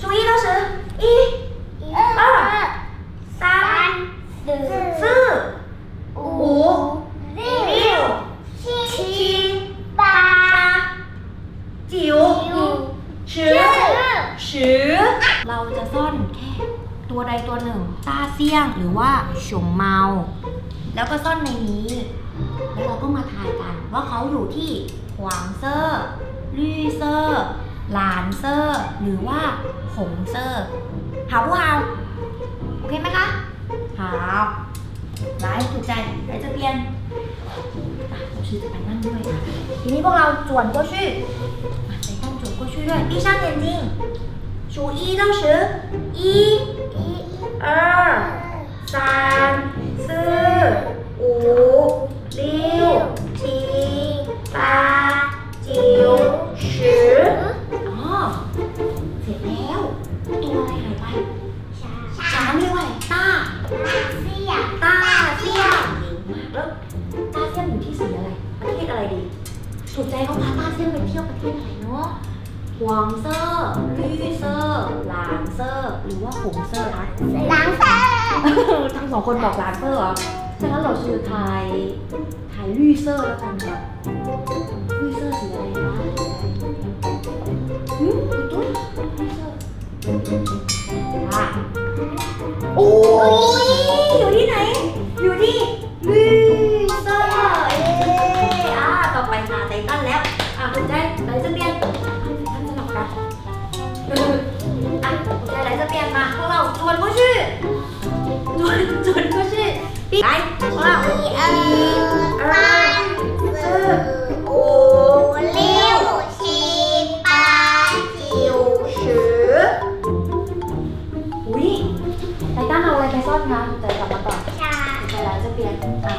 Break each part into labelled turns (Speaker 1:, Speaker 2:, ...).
Speaker 1: 数一到十，一、
Speaker 2: 一二
Speaker 1: 三、
Speaker 2: 四
Speaker 1: 四、五、
Speaker 2: 六
Speaker 1: 六、
Speaker 2: 七
Speaker 1: 七、
Speaker 2: 八
Speaker 1: 九、十、十เราจะซ่อนแค่ตัวใดตัวหนึ่งต้าเซี่ยงหรือว่าฉงเมา แล้วก็ซ่อนในนี้ แล้วเราก็มาทายกันว่าเขาอยู่ที่หวางเซอร์ลี่เซอร์ หลานเซอร์ หรือว่าหงเซอร์หาผู้หาโอเคไหมคะหาไลฟ์ถูกใจไลฟ์จะเปลี่ยนอ่ะเราชื่อจะไปนั่งด้วยอ่ะทีนี้พวกเราจวนก็ชื่ออ่ะไปตั้งจวนก็ชื่อด้วย闭上眼睛数一到十一二三四 ถูกใจเขาพาต้าเซี่ยงไปเที่ยวประเทศอะไรเนาะหวงเซอร์ลี่เซอร์หลานเซอร์หรือว่าหงเซอร์คะทั้งสองคนบอกหลานเซอร์เหรอฉะนั้นเราชื่อไทยไทยลี่เซอร์แล้วกันค่ะลี่เซอร์สีอะไรคะอืมตุ๊ดลีเซอร์ค่ะโอ้ยอยู่ที่ไหน อยู่ที่ลี่ อะคุณใจไหนจะเปลี่ยนอะไททันสลับกันเอออะคุณใจไหนจะเปลี่ยนมาพวกเราจวนก็ชื่อจวนจวนก็ชื่อปีไหนพวกเรา五十อุ้ยไททันเอาอะไรไปซ่อนคะใจกลับมาก่อนใจแล้วจะเปลี่ยนอะ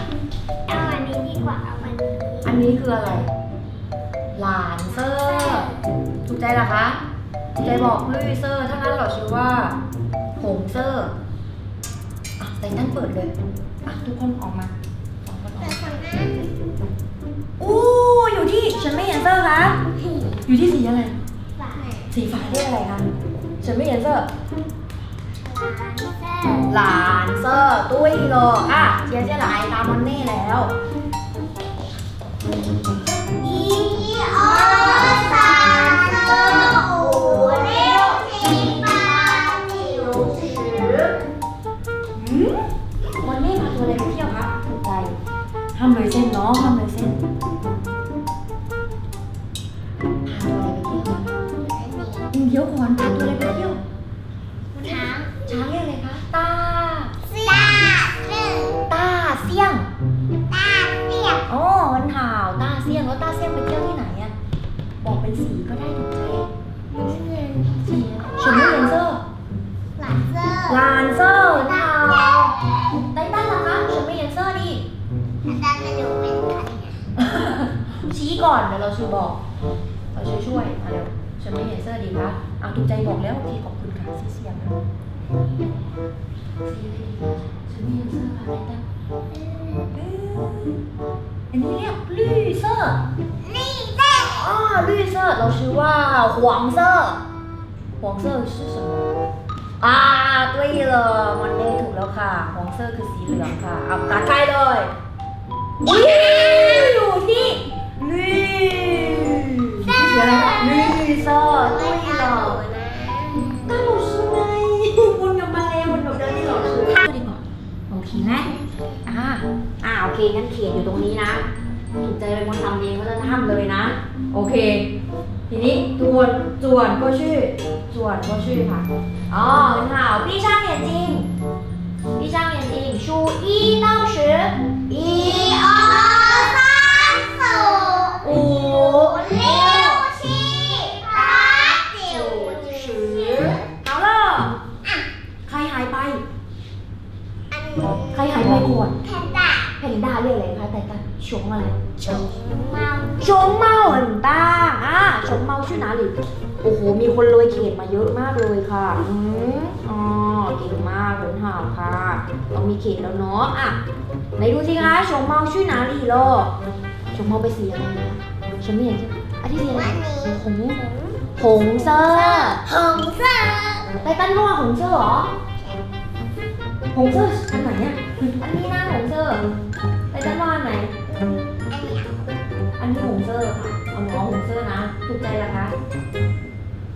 Speaker 1: อันนี้คืออะไร หลานเซอร์ถูกใจเหรอคะถูกใจบอกลุยเซอร์ถ้างั้นเราชื่อว่าหงเซอร์อะไททันเปิดเลยอะทุกคนออกมาสองคนออกมาอู้อยู่ที่ฉันไม่เห็นเซอร์คะอยู่ที่สีอะไรสีฟ้าเรียกอะไรคะฉันไม่เห็นเซอร์หลานเซอร์ตุ้ยโลอะเชียร์เชียร์หลายตามมอนเน่แล้ว วันนี้พาตัวอะไรไปเที่ยวคะถูกใจห้ามเลยเส้นเนาะห้ามเลยเส้นพาตัวอะไรไปเที่ยวคะอืมเดี๋ยวก่อนพาตัว ก่อนเดี๋ยวเราช่วยบอก เราช่วยช่วยมาเร็วฉันไม่เห็นเสื้อดีคะเอาถูกใจบอกแล้วโอเคขอบคุณค่ะสีเสียงนะซีเสียฉันไม่เห็นเสื้อค่ะไรแต่อันนี้เรียกลือเซอร์ลือเซอร์อ่าลือเซอร์เราชื่อว่าหวงเซอร์หวงเซอร์ชื่อ什么อ่าตุ้ยเลยมันได้ถูกแล้วค่ะหวงเซอร์คือสีเหลืองค่ะเอาตาใกล้เลย อ่าอ่าโอเคงั้นเขียนอยู่ตรงนี้นะถูกใจเป็นคนทำเองก็จะทำเลยนะ โอเค ทีนี้จวนจวนก็ชื่อจวนก็ชื่อค่ะ อ๋อเป็นข่าพี่ช่างเนี่ยจริง ใครหายไปก่อนแพนด้าเรียกอะไรคะแต่กัน熊อะไร熊猫很大อ่ะ熊猫去哪里โอ้โห มีคนเลยเขตมาเยอะมากเลยค่ะ อืมอ๋อ เก่งมากเหมือนห่าวค่ะ เรามีเขตแล้วเนาะ อ่ะ ไหนดูสิคะ熊猫去哪里了熊猫ไปสีอะไรนะฉันไม่เห็นใช่ไหมอันที่สีอะไรหงหงเซอร์
Speaker 2: 红色。
Speaker 1: ตั้นก็ว่าหงเซอร์เหรอ หงเซอร์อันไหนเนี่ย อันนี้หน้าหงเซอร์ไปจะนอนไหน อันนี้หงเซอร์ค่ะ เอาหมอหงเซอร์นะ ถูกใจละคะ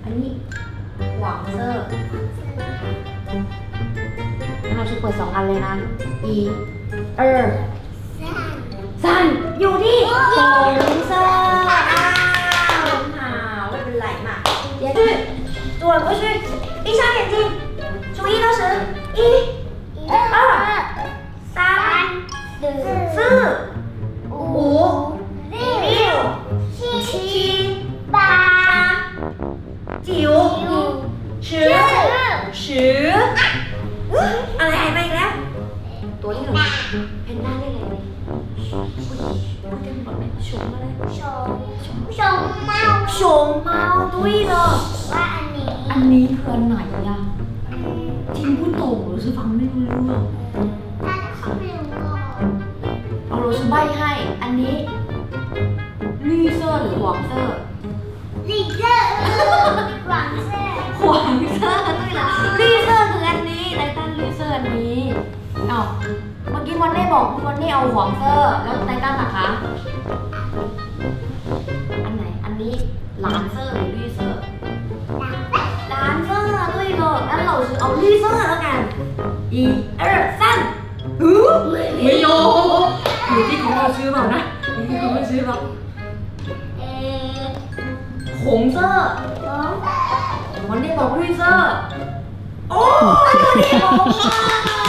Speaker 1: อันนี้หวังเซอร์เราชุดเปิดสองอันเลยนะ อี เออสันอยู่ที่หงเซอร์อ้าววไม่เป็นไรมาเดี๋ยวช่วตัวก็ช่วยอีชาเห็นจริงช่วยอีเราเสืออี
Speaker 2: ซื่
Speaker 1: อ
Speaker 2: อูริวชีบา
Speaker 1: จิ๋วชื่อชื่ออะไรหายไปอีกแล้ว ตัวนี้หนูเป็นหน้าเรียกอะไรดีพูดได้หมดไหมชมอะไรชมชม
Speaker 2: เมาช
Speaker 1: มเมาตุ้ยเลย
Speaker 2: ว่า
Speaker 1: อันนี้อันนี้คือนไหนอะทิ้งพูดตรงหรือฟังไม่รู้เรื่อง ให้ อันนี้ลีเซอร์หรือหวางเซอร์ลีเซอร์หวังแซ่หวางเซอร์ด้วยเหรอลีเซอร์คืออันนี้ไททันลีเซอร์อันนี้อ้าเมื่อกี้วันเน่บอกวันเน่เอาหวางเซอร์แล้วไททันนะคะ อันไหน อันนี้หลานเซอร์หรือลีเซอร์หลานเซอร์ด้วยเหรองั้นเราเอาลีเซอร์แล้วกันอีเออสั้นหือไม่ยอม ไม่ซื้อเปล่านะนี่เขาไม่ซื้อหรอกเอ่งเซอร์สองมันได้บอกวยเซอร์โอ้ยเ